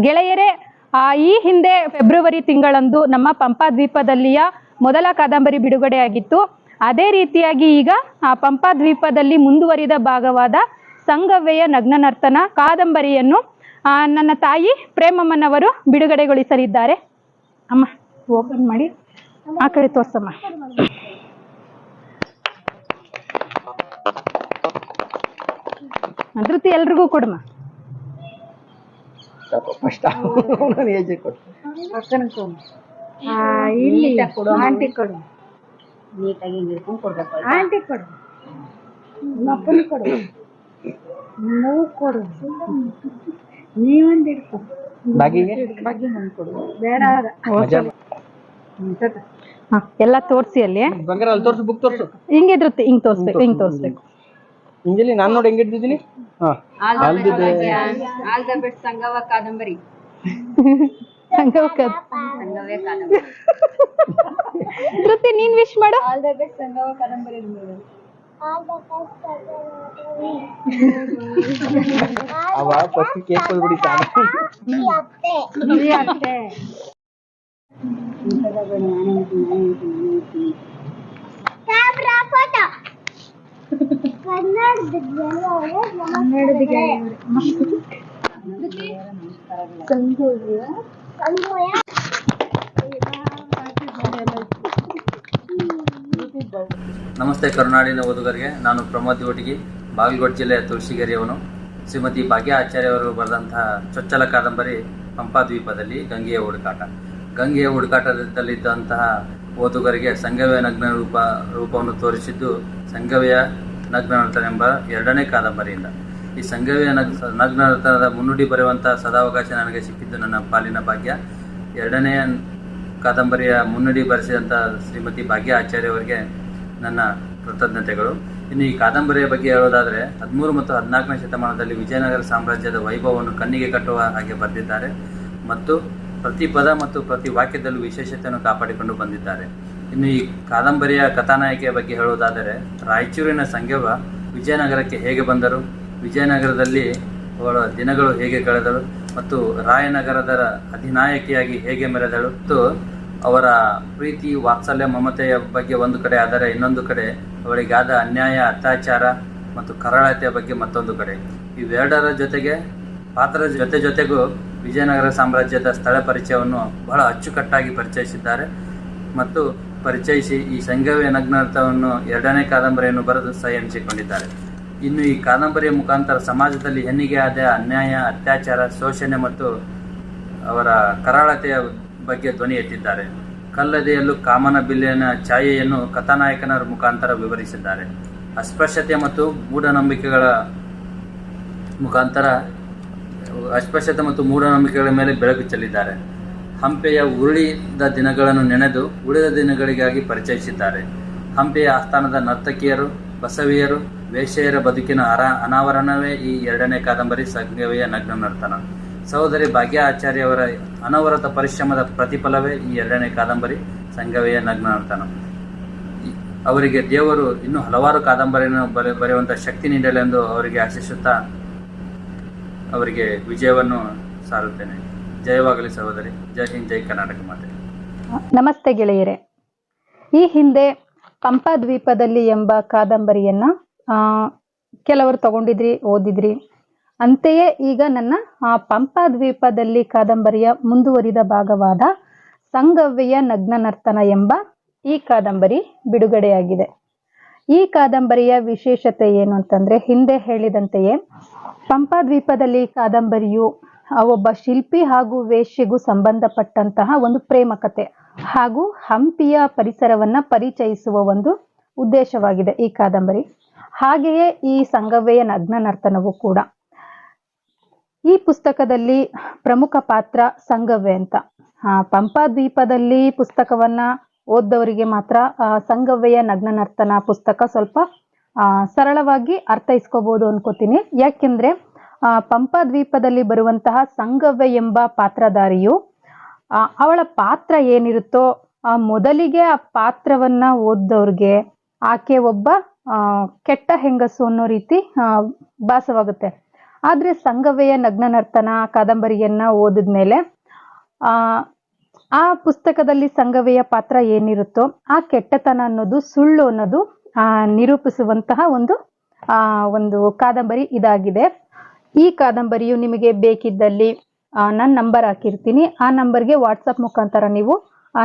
ಗೆಳೆಯರೇ ಆ, ಈ ಹಿಂದೆ ಫೆಬ್ರವರಿ ತಿಂಗಳಂದು ನಮ್ಮ ಪಂಪಾ ದ್ವೀಪದಲ್ಲಿಯ ಮೊದಲ ಕಾದಂಬರಿ ಬಿಡುಗಡೆಯಾಗಿತ್ತು. ಅದೇ ರೀತಿಯಾಗಿ ಈಗ ಆ ಪಂಪಾ ದ್ವೀಪದಲ್ಲಿ ಮುಂದುವರಿದ ಭಾಗವಾದ ಸಂಗವ್ವೆಯ ನಗ್ನನರ್ತನ ಕಾದಂಬರಿಯನ್ನು ನನ್ನ ತಾಯಿ ಪ್ರೇಮಮ್ಮನವರು ಬಿಡುಗಡೆಗೊಳಿಸಲಿದ್ದಾರೆ. ಅಮ್ಮ ಓಪನ್ ಮಾಡಿ. ಆ ಕಡೆ ತೋರ್ಸಮ್ಮ. ಅದೃತಿ ಎಲ್ರಿಗೂ ಕೊಡಮ್ಮ ಫಸ್ಟ್ ನಾನು ಏಜ್ ಕೊಟ್ಟು ಇಲ್ಲಿ. ಕೊಡು. ಆಂಟಿ ಕೊಡು. ನೀಟಾಗಿ ಹಿಡ್ಕೊಂಡು ಕೊಡ್ಬೇಕು ಆಂಟಿ ಕೊಡು. ಅಪ್ಪನ ಕೊಡು. ಮೂಗು ಕೊಡು. ನೀವೊಂದು ಹಿಡ್ಕೊ ಬಾಗಿಗೆ? ಕೊಡು. ಬೇಡ ಹಾ ಎಲ್ಲ ತೋರ್ಸಿ ಅಲ್ಲಿ. ಬಂಗಾರ ಅಲ್ಲಿ ತೋರ್ಸು ಬುಕ್ ತೋರ್ಸು. ಹಿಂಗೆ ಧೃತಿ ಹಿಂಗ್ ತೋರಿಸ್ಬೇಕು ಹಿಂಗ್ ತೋರಿಸ್ಬೇಕು. ಇಂಜಲಿ ನಾನು ನೋಡಿ ಹೆಂಗ ಹಿಡ್ದಿದ್ದೀನಿ ಹಾ. ಆಲ್ ದ ಬೆಸ್ಟ್ ಸಂಗವ ಕಾದಂಬರಿ. ಸಂಗವ್ಕ ಸಂಗವೇ ಕಾದಂಬರಿ. ಧೃತಿ ನೀನ್ ವಿಶ್ ಮಾಡು. ಆಲ್ ದ ಬೆಸ್ಟ್ ಸಂಗವ ಕಾದಂಬರಿ ಅವ ಫಸ್ಟ್ ಕೇಕ್ ಕೊಯ್ಬಿಡಿ ನಮಸ್ತೆ ಕರುನಾಡಿನ ಓದುಗರಿಗೆ. ನಾನು ಪ್ರಮೋದ್ ಒಟಿಗಿ ಬಾಗಲಕೋಟೆ ಜಿಲ್ಲೆಯ ತುಳಸಿಗೆರೆಯವನು. ಶ್ರೀಮತಿ ಭಾಗ್ಯ ಆಚಾರ್ಯವರು ಬರೆದಂತಹ ಚೊಚ್ಚಲ ಕಾದಂಬರಿ ಪಂಪಾದ್ವೀಪದಲ್ಲಿ ಗಂಗೆಯ ಹುಡುಕಾಟ. ಗಂಗೆಯ ಹುಡುಕಾಟದಲ್ಲಿದ್ದಂತಹ ಓದುಗರಿಗೆ ಸಂಗವ್ಯ ನಗ್ನ ರೂಪ, ರೂಪವನ್ನು ತೋರಿಸಿದ್ದು ಸಂಗವ್ಯ ನಗ್ನನರ್ತನೆಂಬ ಎರಡನೇ ಕಾದಂಬರಿಯಿಂದ. ಈ ಸಂಘವೇ ನಗ್, ನಗ್ನನರ್ತನದ ಮುನ್ನುಡಿ ಬರೆಯುವಂತಹ ಸದಾವಕಾಶ ನನಗೆ ಸಿಕ್ಕಿದ್ದು ನನ್ನ ಪಾಲಿನ ಭಾಗ್ಯ. ಎರಡನೆಯ ಕಾದಂಬರಿಯ ಮುನ್ನುಡಿ ಬರೆಸಿದಂಥ ಶ್ರೀಮತಿ ಭಾಗ್ಯ ಆಚಾರ್ಯ ಅವರಿಗೆ ನನ್ನ ಕೃತಜ್ಞತೆಗಳು. ಇನ್ನು ಈ ಕಾದಂಬರಿಯ ಬಗ್ಗೆ ಹೇಳೋದಾದರೆ, ಹದಿಮೂರು ಮತ್ತು ಹದಿನಾಲ್ಕನೇ ಶತಮಾನದಲ್ಲಿ ವಿಜಯನಗರ ಸಾಮ್ರಾಜ್ಯದ ವೈಭವವನ್ನು ಕಣ್ಣಿಗೆ ಕಟ್ಟುವ ಹಾಗೆ ಬರೆದಿದ್ದಾರೆ ಮತ್ತು ಪ್ರತಿ ಪದ ಮತ್ತು ಪ್ರತಿ ವಾಕ್ಯದಲ್ಲೂ ವಿಶೇಷತೆಯನ್ನು ಕಾಪಾಡಿಕೊಂಡು ಬಂದಿದ್ದಾರೆ. ಇನ್ನು ಈ ಕಾದಂಬರಿಯ ಕಥಾನಾಯಕಿಯ ಬಗ್ಗೆ ಹೇಳುವುದಾದರೆ, ರಾಯಚೂರಿನ ಸಂಘವ ವಿಜಯನಗರಕ್ಕೆ ಹೇಗೆ ಬಂದರು? ವಿಜಯನಗರದಲ್ಲಿ ಅವಳ ದಿನಗಳು ಹೇಗೆ ಕಳೆದಳು? ಮತ್ತು ರಾಯನಗರದ ಅಧಿನಾಯಕಿಯಾಗಿ ಹೇಗೆ ಮೆರೆದಳು? ಮತ್ತು ಅವರ ಪ್ರೀತಿ, ವಾತ್ಸಲ್ಯ, ಮಮತೆಯ ಬಗ್ಗೆ ಒಂದು ಕಡೆ ಆದರೆ ಇನ್ನೊಂದು ಕಡೆ ಅವಳಿಗಾದ ಅನ್ಯಾಯ, ಅತ್ಯಾಚಾರ ಮತ್ತು ಕರಾಳತೆಯ ಬಗ್ಗೆ ಮತ್ತೊಂದು ಕಡೆ. ಇವೆರಡರ ಜೊತೆಗೆ ಪಾತ್ರ ಜೊತೆ ಜೊತೆಗೂ ವಿಜಯನಗರ ಸಾಮ್ರಾಜ್ಯದ ಸ್ಥಳ ಪರಿಚಯವನ್ನು ಬಹಳ ಅಚ್ಚುಕಟ್ಟಾಗಿ ಪರಿಚಯಿಸಿದ್ದಾರೆ. ಮತ್ತು ಪರಿಚಯಿಸಿ ಈ ಸಂಘವೇ ನಗ್ನಾರ್ಥವನ್ನು ಎರಡನೇ ಕಾದಂಬರಿಯನ್ನು ಬರೆದು ಸಹ ಹಂಚಿಕೊಂಡಿದ್ದಾರೆ. ಇನ್ನು ಈ ಕಾದಂಬರಿಯ ಮುಖಾಂತರ ಸಮಾಜದಲ್ಲಿ ಹೆಣ್ಣಿಗೆ ಆದ ಅನ್ಯಾಯ, ಅತ್ಯಾಚಾರ, ಶೋಷಣೆ ಮತ್ತು ಅವರ ಕರಾಳತೆಯ ಬಗ್ಗೆ ಧ್ವನಿ ಎತ್ತಿದ್ದಾರೆ. ಕಲ್ಲದೆಯಲ್ಲೂ ಕಾಮನ ಬಿಲ್ಲಿನ ಛಾಯೆಯನ್ನು ಕಥಾನಾಯಕನ ಮುಖಾಂತರ ವಿವರಿಸಿದ್ದಾರೆ. ಅಸ್ಪೃಶ್ಯತೆ ಮತ್ತು ಮೂಢನಂಬಿಕೆಗಳ ಮುಖಾಂತರ ಅಸ್ಪೃಶ್ಯತೆ ಮತ್ತು ಮೂಢನಂಬಿಕೆಗಳ ಮೇಲೆ ಬೆಳಕು ಚೆಲ್ಲಿದ್ದಾರೆ. ಹಂಪೆಯ ಉರುಳಿದ ದಿನಗಳನ್ನು ನೆನೆದು ಉಳಿದ ದಿನಗಳಿಗಾಗಿ ಪರಿಚಯಿಸಿದ್ದಾರೆ. ಹಂಪೆಯ ಆಸ್ಥಾನದ ನರ್ತಕಿಯರು, ಬಸವಿಯರು, ವೇಶ್ಯೆಯರ ಬದುಕಿನ ಅರ ಅನಾವರಣವೇ ಈ ಎರಡನೇ ಕಾದಂಬರಿ ಸಂಘವೆಯ ನಗ್ನ ನರ್ತನ. ಸಹೋದರಿ ಭಾಗ್ಯ ಆಚಾರ್ಯವರ ಅನವರತ ಪರಿಶ್ರಮದ ಪ್ರತಿಫಲವೇ ಈ ಎರಡನೇ ಕಾದಂಬರಿ ಸಂಗವಿಯ ನಗ್ನ ನರ್ತನ. ಅವರಿಗೆ ದೇವರು ಇನ್ನೂ ಹಲವಾರು ಕಾದಂಬರಿಯನ್ನು ಬರೆ ಬರೆಯುವಂಥ ಶಕ್ತಿ ನೀಡಲೆಂದು ಅವರಿಗೆ ಆಶಿಸುತ್ತಾ ಅವರಿಗೆ ವಿಜಯವನ್ನು ಸಾರುತ್ತೇನೆ. ಜಯವಾಗಲಿ ಸಹೋದರಿ. ಜೈ ಹಿಂದ್, ಜೈ ಕರ್ನಾಟಕ ಮಾತೆ. ನಮಸ್ತೆ ಗೆಳೆಯರೇ. ಈ ಹಿಂದೆ ಪಂಪ ದ್ವೀಪದಲ್ಲಿ ಎಂಬ ಕಾದಂಬರಿಯನ್ನ ಕೆಲವರು ತಗೊಂಡಿದ್ರಿ, ಓದಿದ್ರಿ. ಅಂತೆಯೇ ಈಗ ನನ್ನ, ಆ, ಪಂಪ ದ್ವೀಪದಲ್ಲಿ ಕಾದಂಬರಿಯ ಮುಂದುವರಿದ ಭಾಗವಾದ ಸಂಗವ್ಯಯ ನಗ್ನನರ್ತನ ಎಂಬ ಈ ಕಾದಂಬರಿ ಬಿಡುಗಡೆಯಾಗಿದೆ. ಈ ಕಾದಂಬರಿಯ ವಿಶೇಷತೆ ಏನು ಅಂತಂದ್ರೆ, ಹಿಂದೆ ಹೇಳಿದಂತೆಯೇ ಪಂಪ ದ್ವೀಪದಲ್ಲಿ ಕಾದಂಬರಿಯು ಒಬ್ಬ ಶಿಲ್ಪಿ ಹಾಗೂ ವೇಶ್ಯೆಗೂ ಸಂಬಂಧಪಟ್ಟಂತಹ ಒಂದು ಪ್ರೇಮ ಕತೆ ಹಾಗೂ ಹಂಪಿಯ ಪರಿಸರವನ್ನ ಪರಿಚಯಿಸುವ ಒಂದು ಉದ್ದೇಶವಾಗಿದೆ ಈ ಕಾದಂಬರಿ. ಹಾಗೆಯೇ ಈ ಸಂಗವ್ಯಯ ನಗ್ನ ನರ್ತನವು ಕೂಡ. ಈ ಪುಸ್ತಕದಲ್ಲಿ ಪ್ರಮುಖ ಪಾತ್ರ ಸಂಗವ್ಯ ಅಂತ. ಪಂಪಾ ದ್ವೀಪದಲ್ಲಿ ಪುಸ್ತಕವನ್ನ ಓದ್ದವರಿಗೆ ಮಾತ್ರ ಸಂಗವ್ಯಯ ನಗ್ನ ನರ್ತನ ಪುಸ್ತಕ ಸ್ವಲ್ಪ ಸರಳವಾಗಿ ಅರ್ಥೈಸ್ಕೋಬಹುದು ಅನ್ಕೋತೀನಿ. ಯಾಕೆಂದ್ರೆ ಪಂಪಾ ದ್ವೀಪದಲ್ಲಿ ಬರುವಂತಹ ಸಂಗವ್ಯ ಎಂಬ ಪಾತ್ರಧಾರಿಯು ಅವಳ ಪಾತ್ರ ಏನಿರುತ್ತೋ ಆ ಮೊದಲಿಗೆ ಆ ಪಾತ್ರವನ್ನ ಓದ್ದವ್ರಿಗೆ ಆಕೆ ಒಬ್ಬ ಕೆಟ್ಟ ಹೆಂಗಸು ಅನ್ನೋ ರೀತಿ ಭಾಸವಾಗುತ್ತೆ. ಆದರೆ ಸಂಗವ್ಯ ನಗ್ನ ನರ್ತನ ಕಾದಂಬರಿಯನ್ನ ಓದಿದ್ಮೇಲೆ ಆ ಆ ಪುಸ್ತಕದಲ್ಲಿ ಸಂಗವೆಯ ಪಾತ್ರ ಏನಿರುತ್ತೋ ಆ ಕೆಟ್ಟತನ ಅನ್ನೋದು, ಸುಳ್ಳು ಅನ್ನೋದು ನಿರೂಪಿಸುವಂತಹ ಒಂದು ಒಂದು ಕಾದಂಬರಿ ಇದಾಗಿದೆ. ಈ ಕಾದಂಬರಿಯು ನಿಮಗೆ ಬೇಕಿದ್ದಲ್ಲಿ ನಾನು ನಂಬರ್ ಹಾಕಿರ್ತೀನಿ. ಆ ನಂಬರ್ಗೆ ವಾಟ್ಸಪ್ ಮುಖಾಂತರ ನೀವು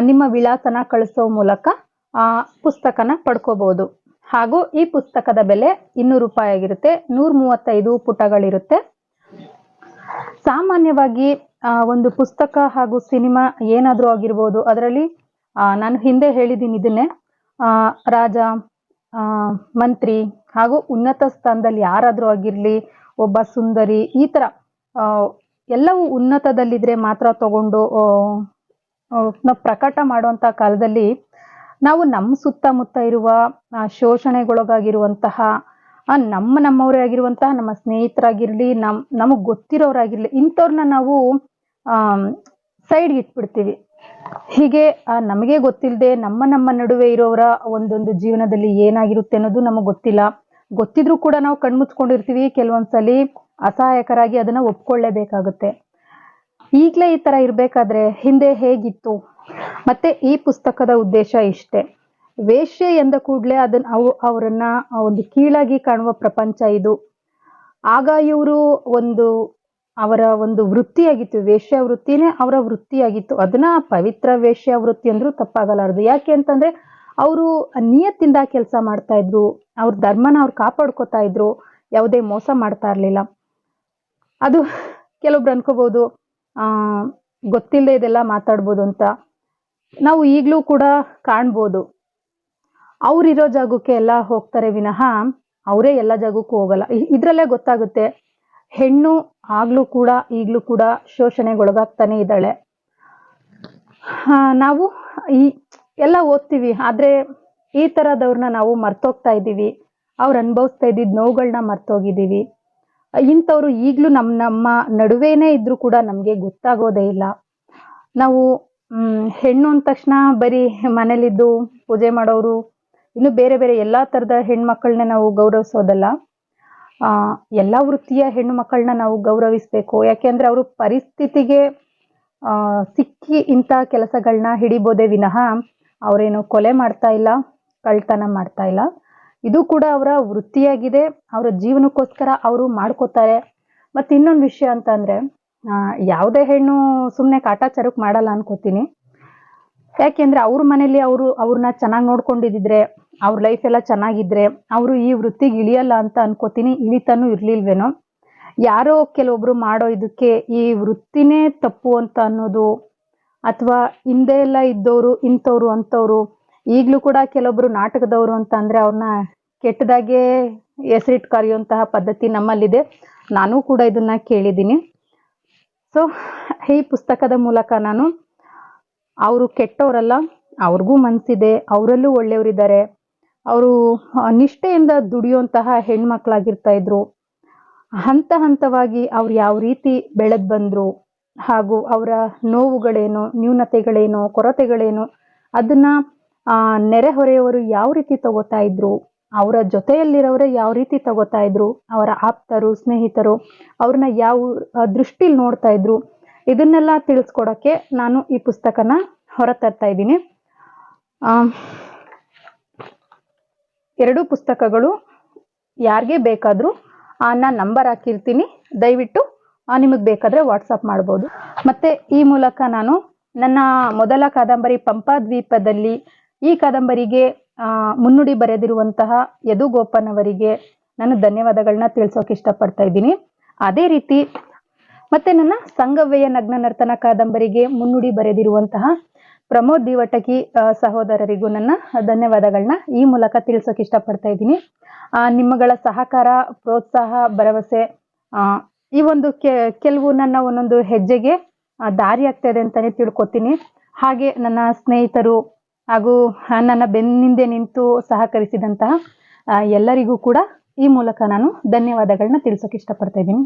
ನಿಮ್ಮ ವಿಳಾಸನ ಕಳಿಸೋ ಮೂಲಕ, ಆ, ಪುಸ್ತಕನ ಪಡ್ಕೋಬಹುದು ಹಾಗೂ ಈ ಪುಸ್ತಕದ ಬೆಲೆ ಇನ್ನೂರು ರೂಪಾಯಿ ಆಗಿರುತ್ತೆ. ನೂರ ಮೂವತ್ತೈದು ಪುಟಗಳಿರುತ್ತೆ. ಸಾಮಾನ್ಯವಾಗಿ ಒಂದು ಪುಸ್ತಕ ಹಾಗೂ ಸಿನಿಮಾ ಏನಾದರೂ ಆಗಿರ್ಬೋದು, ಅದರಲ್ಲಿ ನಾನು ಹಿಂದೆ ಹೇಳಿದ್ದೀನಿ ಇದನ್ನೇ. ರಾಜ ಮಂತ್ರಿ ಹಾಗೂ ಉನ್ನತ ಸ್ಥಾನದಲ್ಲಿ ಯಾರಾದರೂ ಆಗಿರಲಿ ಒಬ್ಬ ಸುಂದರಿ, ಈ ಥರ ಎಲ್ಲವೂ ಉನ್ನತದಲ್ಲಿದ್ರೆ ಮಾತ್ರ ತಗೊಂಡು ನಾವು ಪ್ರಕಟ ಮಾಡುವಂಥ ಕಾಲದಲ್ಲಿ ನಾವು ನಮ್ಮ ಸುತ್ತಮುತ್ತ ಇರುವ ಶೋಷಣೆಗೊಳಗಾಗಿರುವಂತಹ ನಮ್ಮ ನಮ್ಮವರೇ ಆಗಿರುವಂತಹ, ನಮ್ಮ ಸ್ನೇಹಿತರಾಗಿರ್ಲಿ, ನಮ್, ನಮಗೆ ಗೊತ್ತಿರೋರಾಗಿರ್ಲಿ ಇಂಥವ್ರನ್ನ ನಾವು ಸೈಡ್ಗೆ ಇಟ್ಬಿಡ್ತೀವಿ. ಹೀಗೆ ನಮಗೆ ಗೊತ್ತಿಲ್ಲದೆ ನಮ್ಮ ನಮ್ಮ ನಡುವೆ ಇರೋರ ಒಂದೊಂದು ಜೀವನದಲ್ಲಿ ಏನಾಗಿರುತ್ತೆ ಅನ್ನೋದು ನಮಗೆ ಗೊತ್ತಿಲ್ಲ. ಗೊತ್ತಿದ್ರೂ ಕೂಡ ನಾವು ಕಣ್ಮುಚ್ಕೊಂಡಿರ್ತೀವಿ ಕೆಲವೊಂದ್ಸಲಿ ಅಸಹಾಯಕರಾಗಿ ಅದನ್ನ ಒಪ್ಕೊಳ್ಳೇಬೇಕಾಗುತ್ತೆ. ಈಗಲೇ ಈ ತರ ಇರಬೇಕಾದ್ರೆ ಹಿಂದೆ ಹೇಗಿತ್ತು? ಮತ್ತೆ ಈ ಪುಸ್ತಕದ ಉದ್ದೇಶ ಇಷ್ಟೇ. ವೇಶ್ಯೆ ಎಂದ ಕೂಡಲೇ ಅದನ್ನ ಅವು ಅವರನ್ನ ಒಂದು ಕೀಳಾಗಿ ಕಾಣುವ ಪ್ರಪಂಚ ಇದು. ಆಗ ಇವರು ಒಂದು ಅವರ ಒಂದು ವೃತ್ತಿಯಾಗಿತ್ತು. ವೇಶ್ಯ ವೃತ್ತಿನೇ ಅವರ ವೃತ್ತಿಯಾಗಿತ್ತು. ಅದನ್ನ ಪವಿತ್ರ ವೇಶ್ಯ ವೃತ್ತಿ ಅಂದ್ರೂ ತಪ್ಪಾಗಲಾರದು. ಯಾಕೆ ಅಂತಂದ್ರೆ, ಅವರು ನಿಯತ್ತಿಂದ ಕೆಲಸ ಮಾಡ್ತಾ ಇದ್ರು. ಅವ್ರ ಧರ್ಮನ ಅವ್ರು ಕಾಪಾಡ್ಕೋತಾ ಇದ್ರು, ಯಾವುದೇ ಮೋಸ ಮಾಡ್ತಾ ಇರಲಿಲ್ಲ. ಅದು ಕೆಲವೊಬ್ರು ಅನ್ಕೋಬಹುದು ಆ ಗೊತ್ತಿಲ್ಲದೆ ಇದೆಲ್ಲ ಮಾತಾಡ್ಬೋದು ಅಂತ. ನಾವು ಈಗಲೂ ಕೂಡ ಕಾಣ್ಬೋದು. ಅವ್ರಿರೋ ಜಾಗಕ್ಕೆ ಎಲ್ಲ ಹೋಗ್ತಾರೆ ವಿನಃ ಅವರೇ ಎಲ್ಲ ಜಾಗಕ್ಕೂ ಹೋಗಲ್ಲ. ಇದರಲ್ಲೇ ಗೊತ್ತಾಗುತ್ತೆ, ಹೆಣ್ಣು ಆಗಲೂ ಕೂಡ, ಈಗಲೂ ಕೂಡ ಶೋಷಣೆಗೊಳಗಾಗ್ತಾನೆ ಇದ್ದಾಳೆ. ನಾವು ಈ, ಎಲ್ಲ ಓದ್ತೀವಿ, ಆದ್ರೆ ಈ ಥರದವ್ರನ್ನ ನಾವು ಮರ್ತೋಗ್ತಾ ಇದ್ದೀವಿ. ಅವ್ರು ಅನುಭವಿಸ್ತಾ ಇದ್ದಿದ್ದ ನೋವುಗಳನ್ನ ಮರ್ತೋಗಿದ್ದೀವಿ. ಇಂಥವ್ರು ಈಗಲೂ ನಮ್ಮ ನಮ್ಮ ನಡುವೆನೇ ಇದ್ರು ಕೂಡ ನಮಗೆ ಗೊತ್ತಾಗೋದೇ ಇಲ್ಲ. ನಾವು ಹೆಣ್ಣು ಅಂದ ತಕ್ಷಣ ಬರೀ ಮನೇಲಿದ್ದು ಪೂಜೆ ಮಾಡೋರು ಇನ್ನು ಬೇರೆ ಬೇರೆ ಎಲ್ಲ ಥರದ ಹೆಣ್ಮಕ್ಕಳನ್ನ ನಾವು ಗೌರವಿಸೋದಲ್ಲ. ಎಲ್ಲ ವೃತ್ತಿಯ ಹೆಣ್ಣು ಮಕ್ಕಳನ್ನ ನಾವು ಗೌರವಿಸಬೇಕು. ಯಾಕೆಂದ್ರೆ ಅವರು ಪರಿಸ್ಥಿತಿಗೆ ಸಿಕ್ಕಿ ಇಂಥ ಕೆಲಸಗಳನ್ನ ಹಿಡಿಬೋದೇ ವಿನಃ ಅವರೇನು ಕೊಲೆ ಮಾಡ್ತಾ ಇಲ್ಲ. ಕಳ್ತನ ಮಾಡ್ತಾ ಇಲ್ಲ. ಇದು ಕೂಡ ಅವರ ವೃತ್ತಿಯಾಗಿದೆ. ಅವರ ಜೀವನಕ್ಕೋಸ್ಕರ ಅವರು ಮಾಡ್ಕೋತಾರೆ. ಮತ್ತು ಇನ್ನೊಂದು ವಿಷಯ ಅಂತ ಅಂದರೆ ಯಾವುದೇ ಹೆಣ್ಣು ಸುಮ್ಮನೆ ಕಾಟಾಚಾರಕ್ಕೆ ಮಾಡಲ್ಲ ಅನ್ಕೋತೀನಿ. ಯಾಕೆಂದ್ರೆ ಅವ್ರ ಮನೇಲಿ ಅವರು ಅವ್ರನ್ನ ಚೆನ್ನಾಗಿ ನೋಡ್ಕೊಂಡಿದ್ದಿದ್ರೆ ಅವ್ರ ಲೈಫ್ ಎಲ್ಲ ಚೆನ್ನಾಗಿದ್ರೆ, ಅವರು ಈ ವೃತ್ತಿಗೆ ಇಳಿಯಲ್ಲ ಅಂತ ಅನ್ಕೋತೀನಿ. ಇಳಿತಾನೂ ಇರ್ಲಿಲ್ವೇನೋ. ಯಾರೋ ಕೆಲವೊಬ್ರು ಮಾಡೋ ಇದಕ್ಕೆ ಈ ವೃತ್ತಿನೇ ತಪ್ಪು ಅಂತ ಅನ್ನೋದು, ಅಥವಾ ಹಿಂದೆ ಎಲ್ಲ ಇದ್ದವರು ಇಂಥವ್ರು, ಅಂಥವ್ರು ಈಗಲೂ ಕೂಡ ಕೆಲವೊಬ್ರು ನಾಟಕದವರು ಅಂತ ಅಂದ್ರೆ ಅವ್ರನ್ನ ಕೆಟ್ಟದಾಗೆ ಹೆಸರಿಟ್ಟು ಕರೆಯುವಂತಹ ಪದ್ಧತಿ ನಮ್ಮಲ್ಲಿದೆ. ನಾನು ಕೂಡ ಇದನ್ನ ಕೇಳಿದ್ದೀನಿ. ಸೊ ಈ ಪುಸ್ತಕದ ಮೂಲಕ ನಾನು, ಅವರು ಕೆಟ್ಟವರಲ್ಲ, ಅವ್ರಿಗೂ ಮನಸ್ಸಿದೆ ಅವರಲ್ಲೂ ಒಳ್ಳೆಯವರಿದ್ದಾರೆ, ಅವರು ನಿಷ್ಠೆಯಿಂದ ದುಡಿಯುವಂತಹ ಹೆಣ್ಮಕ್ಳಾಗಿರ್ತಾ ಇದ್ರು, ಹಂತ ಹಂತವಾಗಿ ಅವ್ರು ಯಾವ ರೀತಿ ಬೆಳೆದು ಬಂದ್ರು, ಹಾಗೂ ಅವರ ನೋವುಗಳೇನು, ನ್ಯೂನತೆಗಳೇನು, ಕೊರತೆಗಳೇನು, ಅದನ್ನ ನೆರೆಹೊರೆಯವರು ಯಾವ ರೀತಿ ತಗೋತಾ ಇದ್ರು? ಅವರ ಜೊತೆಯಲ್ಲಿರೋರೇ ಯಾವ ರೀತಿ ತಗೋತಾ ಇದ್ರು? ಅವರ ಆಪ್ತರು ಸ್ನೇಹಿತರು ಅವ್ರನ್ನ ಯಾವ ದೃಷ್ಟಿಲಿ ನೋಡ್ತಾ ಇದ್ರು? ಇದನ್ನೆಲ್ಲ ತಿಳಿಸ್ಕೊಡೋಕ್ಕೆ ನಾನು ಈ ಪುಸ್ತಕನ ಹೊರತರ್ತಾ ಇದ್ದೀನಿ. ಆ, ಎರಡೂ ಪುಸ್ತಕಗಳು ಯಾರಿಗೆ ಬೇಕಾದರೂ ನಾನು ನಂಬರ್ ಹಾಕಿರ್ತೀನಿ. ದಯವಿಟ್ಟು ನಿಮಗೆ ಬೇಕಾದರೆ ವಾಟ್ಸಪ್ ಮಾಡ್ಬೋದು. ಮತ್ತು ಈ ಮೂಲಕ ನಾನು ನನ್ನ ಮೊದಲ ಕಾದಂಬರಿ ಪಂಪಾದ್ವೀಪದಲ್ಲಿ ಈ ಕಾದಂಬರಿಗೆ ಮುನ್ನುಡಿ ಬರೆದಿರುವಂತಹ ಯದುಗೋಪನವರಿಗೆ ನಾನು ಧನ್ಯವಾದಗಳನ್ನ ತಿಳಿಸೋಕೆ ಇಷ್ಟಪಡ್ತಾ ಇದ್ದೀನಿ. ಅದೇ ರೀತಿ ಮತ್ತೆ ನನ್ನ ಸಂಗವ್ಯಯ ನಗ್ನ ನರ್ತನ ಕಾದಂಬರಿಗೆ ಮುನ್ನುಡಿ ಬರೆದಿರುವಂತಹ ಪ್ರಮೋದ್ ದಿವಟಕಿ ಸಹೋದರರಿಗೂ ನನ್ನ ಧನ್ಯವಾದಗಳನ್ನ ಈ ಮೂಲಕ ತಿಳಿಸೋಕೆ ಇಷ್ಟಪಡ್ತಾ ಇದ್ದೀನಿ. ನಿಮ್ಮಗಳ ಸಹಕಾರ ಪ್ರೋತ್ಸಾಹ ಭರವಸೆ ಆ, ಈ ಒಂದು ಕೆಲವು ನನ್ನ ಒಂದೊಂದು ಹೆಜ್ಜೆಗೆ ದಾರಿ ಆಗ್ತಾ ಇದೆ ಅಂತಾನೆ ತಿಳ್ಕೊತೀನಿ. ಹಾಗೆ ನನ್ನ ಸ್ನೇಹಿತರು ಹಾಗೂ ನನ್ನ ಬೆನ್ನಿಂದೆ ನಿಂತು ಸಹಕರಿಸಿದಂತಹ ಎಲ್ಲರಿಗೂ ಕೂಡ ಈ ಮೂಲಕ ನಾನು ಧನ್ಯವಾದಗಳನ್ನ ತಿಳಿಸೋಕೆ ಇಷ್ಟಪಡ್ತಾ ಇದ್ದೀನಿ.